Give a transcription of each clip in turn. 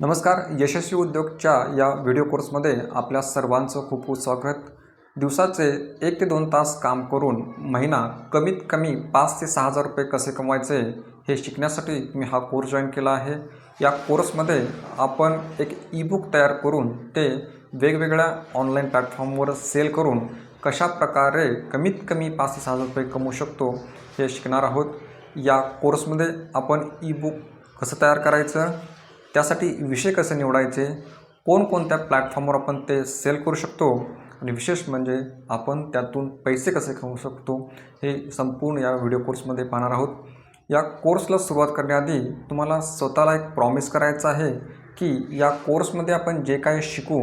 नमस्कार यशस्वी उद्योगच्या या व्हिडिओ कोर्समध्ये आपल्या सर्वांचं खूप खूप स्वागत. दिवसाचे एक ते दोन तास काम करून महिना कमीत कमी पाच ते सहा हजार रुपये कसे कमवायचे हे शिकण्यासाठी मी हा कोर्स जॉईन केला आहे. या कोर्समध्ये आपण एक ईबुक तयार करून ते वेगवेगळ्या ऑनलाईन प्लॅटफॉर्मवर सेल करून कशा प्रकारे कमीत कमी पाच ते सहा हजार रुपये कमवू शकतो हे शिकणार आहोत. या कोर्समध्ये आपण ईबुक कसं तयार करायचं त्यासाठी विषय कसे निवडायचे? कोणकोणत्या प्लॅटफॉर्मवर आपण ते सेल करू शकतो? आणि विशेष म्हणजे आपण त्यातून पैसे कसे कमवू शकतो? हे संपूर्ण या व्हिडिओ कोर्समध्ये पाहणार आहोत. या कोर्सला सुरुवात करण्याआधी तुम्हाला स्वतःला एक प्रॉमिस करायचं आहे की या कोर्समध्ये आपण जे काही शिकू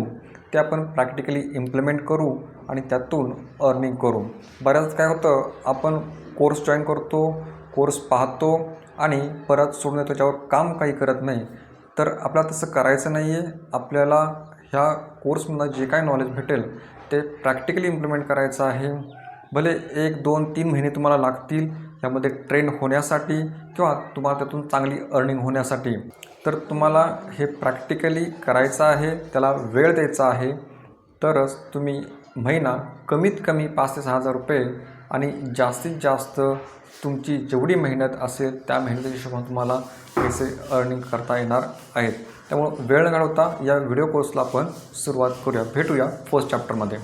ते आपण प्रॅक्टिकली इम्प्लिमेंट करू आणि त्यातून अर्निंग करू. बऱ्याच काय होतं आपण कोर्स जॉईन करतो कोर्स पाहतो आणि परत सोडून त्याच्यावर काम काही करत नाही. तर आपल्याला तसं करायचं नाही आहे आपल्याला ह्या कोर्समधनं जे काय नॉलेज भेटेल ते प्रॅक्टिकली इम्प्लिमेंट करायचं आहे. भले एक दोन तीन महिने तुम्हाला लागतील यामध्ये ट्रेन होण्यासाठी किंवा तुम्हाला त्यातून चांगली अर्निंग होण्यासाठी. तर तुम्हाला हे प्रॅक्टिकली करायचं आहे त्याला वेळ द्यायचा आहे. तरच तुम्ही महिना कमीत कमी पाच ते सहा हजार रुपये आणि जास्तीत जास्त तुमची जेवढी मेहनत असेल त्या मेहनतीच्या हिशोबाने तुम्हाला पैसे अर्निंग करता येणार आहेत. त्यामुळं वेळ न घालवता या व्हिडिओ कोर्सला आपण सुरुवात करूया. भेटूया फर्स्ट चॅप्टरमध्ये